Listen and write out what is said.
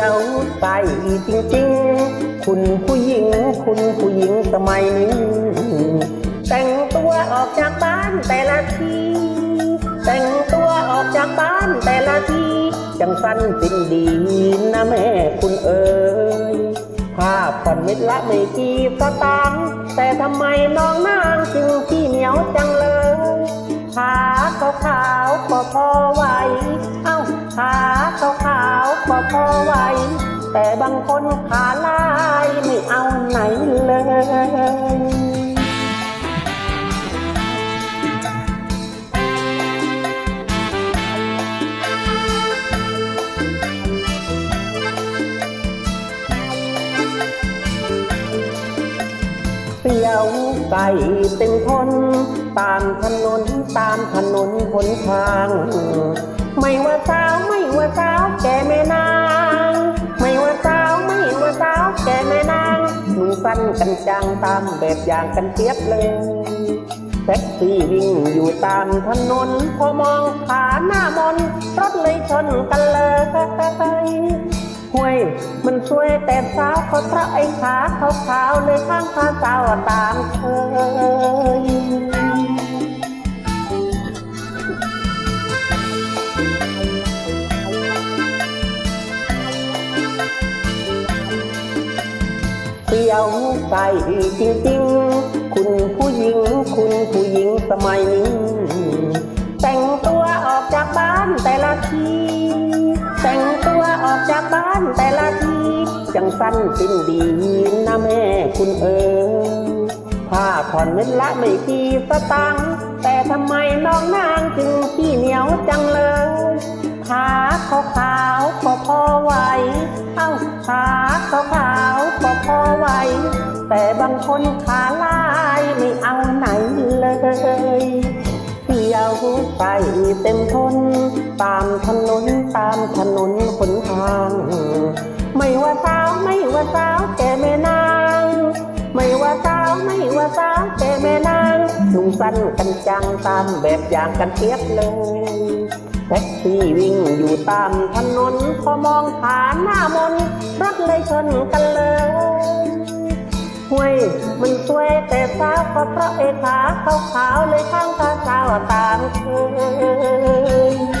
ียวใจจริงๆ คุณผู้หญิง คุณผู้หญิงสมัยนี้ แต่งตัวออกจากบ้านแต่ละทีแต่งตัวออกจากบ้านแต่ละทีจังสั้นสิ้นดีนะแม่คุณเอ๋ยผ้าผ่อนเม็ดละไม่กี่สตางค์แต่ทำไมน้องนางจึงขี้เหนียวจัง พอไหว แต่บางคนขาลายไม่เอาไหนเลยเสียวไก่เต็มทนตามถนนตามถนนหนทาง ไม่ว่าสาวไม่ว่าสาวแก่แม่นา สั้นกันจางตามแบบอย่างกันเทียบเลยแท็กซี่วิ่งอยู่ตามถนน พอมองขาหน้ามนรถเลยชนกันเลยห้วยมันช่วยแต่สาวเพราพระไอ้ขาขาวๆเลยข้างขาสาวตามเคย เสียวใจจริงๆ คุณผู้หญิง คุณผู้หญิงสมัยนี้ แต่งตัวออกจากบ้านแต่ละที แต่งตัวออกจากบ้านแต่ละที จังสั้นสิ้นดีนะแม่คุณเอ๋ผ้าผ่อนเม็ดละไม่กี่สตางค์แต่ทำไมน้องนางจึง ขาขาวขาวก็พอไหว เอ้าขาขาวขาวก็พอไหว แต่บางคนขาลายไม่เอาไหนเลยเที่ยวไปเต็มทน ตามถนนตามถนนหนทาง ไม่ว่าสาวไม่ว่าสาวแก่แม่นาง ไม่ว่าสาวไม่ว่าสาวแก่แม่นางนุ่งสั้นกันจังตามแบบอย่างกันเทียบเลย แท็กซี่วิ่งอยู่ตามถนน พอมองผ่านหน้ามน รถเลยชนกันเลยห้วยมันสวยแต่สาวก็เพราะเอขาขาวๆเลยข้างตาสาวต่างเคย